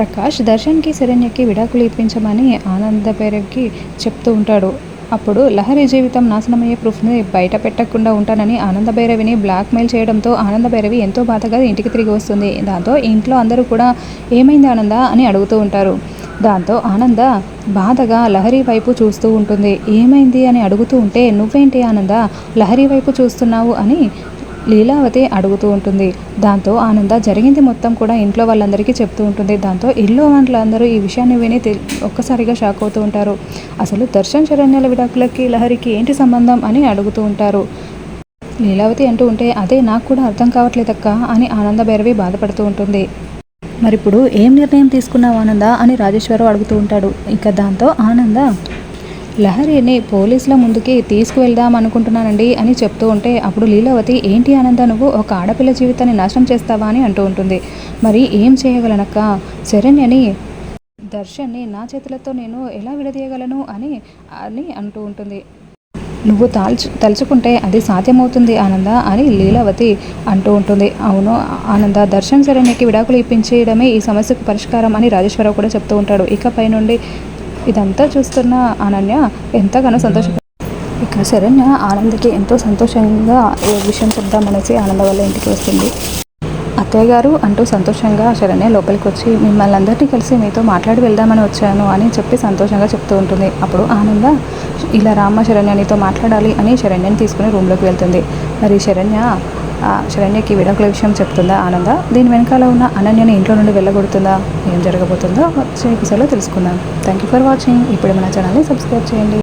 ప్రకాష్ దర్శన్కి శరణ్యకి విడాకులు ఇప్పించమని ఆనంద పేరుకి చెప్తూ ఉంటాడు. అప్పుడు లహరి జీవితం నాశనమయ్యే ప్రూఫ్ని బయట పెట్టకుండా ఉంటానని ఆనంద భైరవిని బ్లాక్మెయిల్ చేయడంతో ఆనంద భైరవి ఎంతో బాధగా ఇంటికి తిరిగి వస్తుంది. దాంతో ఇంట్లో అందరూ కూడా ఏమైంది ఆనంద? అని అడుగుతూ ఉంటారు. దాంతో ఆనంద బాధగా లహరి వైపు చూస్తూ ఉంటుంది. ఏమైంది? అని అడుగుతూ ఉంటే నువ్వేంటి ఆనంద? లహరి వైపు చూస్తున్నావు అని లీలావతి అడుగుతూ ఉంటుంది. దాంతో ఆనంద జరిగింది మొత్తం కూడా ఇంట్లో వాళ్ళందరికీ చెప్తూ ఉంటుంది. దాంతో ఇల్లు వాళ్ళందరూ ఈ విషయాన్ని విని ఒక్కసారిగా షాక్ అవుతూ ఉంటారు. అసలు దర్శన్ శరణ్యాల విడాకులకి లహరికి ఏంటి సంబంధం అని అడుగుతూ ఉంటారు. లీలావతి అంటూ ఉంటే అదే నాకు కూడా అర్థం కావట్లేదక్క అని ఆనంద భైరవి బాధపడుతూ ఉంటుంది. మరి ఇప్పుడు ఏం నిర్ణయం తీసుకున్నావు ఆనంద అని రాజేశ్వరరావు అడుగుతూ ఉంటాడు. ఇక దాంతో ఆనంద లహరిని పోలీసుల ముందుకి తీసుకువెళ్దాం అనుకుంటున్నానండి అని చెప్తూ ఉంటే అప్పుడు లీలావతి ఏంటి ఆనంద నువ్వు ఒక ఆడపిల్ల జీవితాన్ని నాశనం చేస్తావా? అని అంటూ ఉంటుంది. మరి ఏం చేయగలనక్క? శరణ్యని దర్శన్ని నా చేతులతో నేను ఎలా విడదీయగలను? అని అని అంటూ ఉంటుంది. నువ్వు తాల్చు తలుచుకుంటే అది సాధ్యమవుతుంది ఆనంద అని లీలావతి అంటూ ఉంటుంది. అవును ఆనంద దర్శన్ శరణ్యకి విడాకులు ఇప్పించేయడమే ఈ సమస్యకు పరిష్కారం అని రాజేశ్వరరావు కూడా చెప్తూ ఉంటాడు. ఇకపై నుండి ఇదంతా చూస్తున్న అనన్య ఎంతగానో సంతోషం ఇక శరణ్య ఆనందకి ఎంతో సంతోషంగా ఏ విషయం చెప్దామనేసి ఆనంద వాళ్ళ ఇంటికి వస్తుంది. అత్తయ్య గారు అంటూ సంతోషంగా శరణ్య లోపలికి వచ్చి మిమ్మల్ని అందరినీ కలిసి మీతో మాట్లాడి వెళ్దామని వచ్చాను అని చెప్పి సంతోషంగా చెప్తూ ఉంటుంది. అప్పుడు ఆనంద ఇలా రామ్మ శరణ్య నీతో మాట్లాడాలి అని శరణ్యని తీసుకుని రూమ్లోకి వెళ్తుంది. మరి శరణ్య శరణ్యకి విడాకుల విషయం చెప్తుందా ఆనంద? దీని వెనకాల ఉన్న అనన్యని ఇంట్లో నుండి వెళ్ళగొడుతుందా? ఏం జరగబోతుందో వచ్చే ఎపిసోడ్లో తెలుసుకుందాం. థ్యాంక్ యూ ఫర్ వాచింగ్ ఇప్పుడు మన ఛానల్ని సబ్స్క్రైబ్ చేయండి.